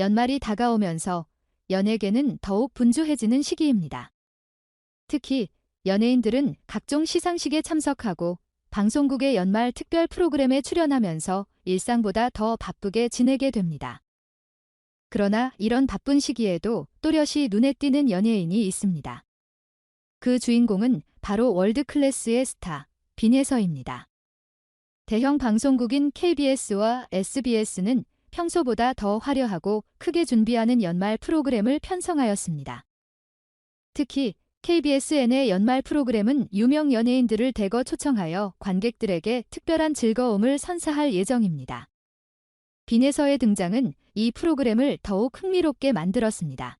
연말이 다가오면서 연예계는 더욱 분주해지는 시기입니다. 특히 연예인들은 각종 시상식에 참석하고 방송국의 연말 특별 프로그램에 출연하면서 일상보다 더 바쁘게 지내게 됩니다. 그러나 이런 바쁜 시기에도 또렷이 눈에 띄는 연예인이 있습니다. 그 주인공은 바로 월드 클래스의 스타, 빈혜서입니다. 대형 방송국인 KBS와 SBS는 평소보다 더 화려하고 크게 준비하는 연말 프로그램을 편성하였습니다. 특히 KBSN의 연말 프로그램은 유명 연예인들을 대거 초청하여 관객들에게 특별한 즐거움을 선사할 예정입니다. 빈에서의 등장은 이 프로그램을 더욱 흥미롭게 만들었습니다.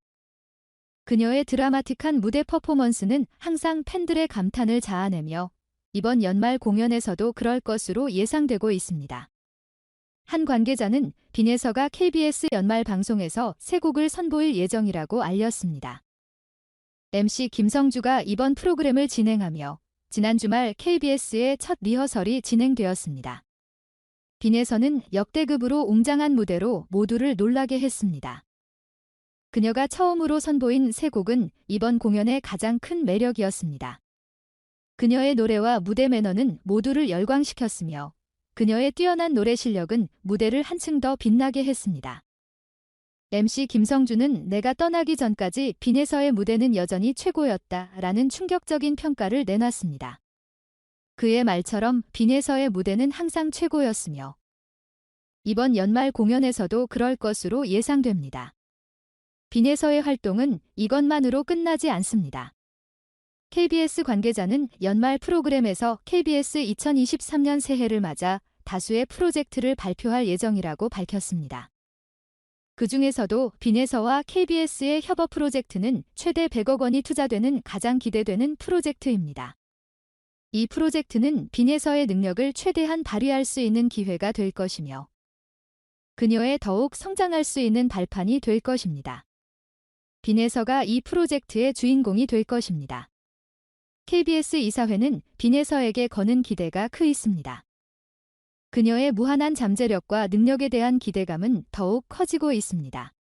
그녀의 드라마틱한 무대 퍼포먼스는 항상 팬들의 감탄을 자아내며 이번 연말 공연에서도 그럴 것으로 예상되고 있습니다. 한 관계자는 빈에서가 KBS 연말 방송에서 새 곡을 선보일 예정이라고 알렸습니다. MC 김성주가 이번 프로그램을 진행하며 지난 주말 KBS의 첫 리허설이 진행되었습니다. 빈에서는 역대급으로 웅장한 무대로 모두를 놀라게 했습니다. 그녀가 처음으로 선보인 새 곡은 이번 공연의 가장 큰 매력이었습니다. 그녀의 노래와 무대 매너는 모두를 열광시켰으며 그녀의 뛰어난 노래 실력은 무대를 한층 더 빛나게 했습니다. MC 김성주는 내가 떠나기 전까지 빈에서의 무대는 여전히 최고였다 라는 충격적인 평가를 내놨습니다. 그의 말처럼 빈에서의 무대는 항상 최고였으며 이번 연말 공연에서도 그럴 것으로 예상됩니다. 빈에서의 활동은 이것만으로 끝나지 않습니다. KBS 관계자는 연말 프로그램에서 KBS 2023년 새해를 맞아 다수의 프로젝트를 발표할 예정이라고 밝혔습니다. 그 중에서도 빈에서와 KBS의 협업 프로젝트는 최대 100억 원이 투자되는 가장 기대되는 프로젝트입니다. 이 프로젝트는 빈에서의 능력을 최대한 발휘할 수 있는 기회가 될 것이며 그녀의 더욱 성장할 수 있는 발판이 될 것입니다. 빈에서가 이 프로젝트의 주인공이 될 것입니다. KBS 이사회는 빈에서에게 거는 기대가 크 있습니다. 그녀의 무한한 잠재력과 능력에 대한 기대감은 더욱 커지고 있습니다.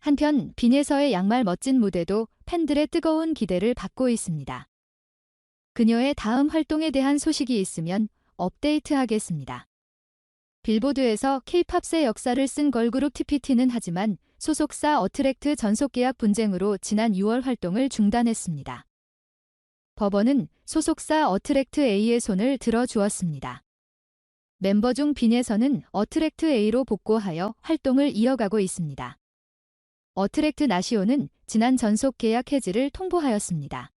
한편 빈에서의 양말 멋진 무대도 팬들의 뜨거운 기대를 받고 있습니다. 그녀의 다음 활동에 대한 소식이 있으면 업데이트하겠습니다. 빌보드에서 케이팝의 역사를 쓴 걸그룹 TPT는 하지만 소속사 어트랙트 전속 계약 분쟁으로 지난 6월 활동을 중단했습니다. 법원은 소속사 어트랙트 A의 손을 들어주었습니다. 멤버 중 빈에서는 어트랙트 A로 복고하여 활동을 이어가고 있습니다. 어트랙트 나시오는 지난 전속 계약 해지를 통보하였습니다.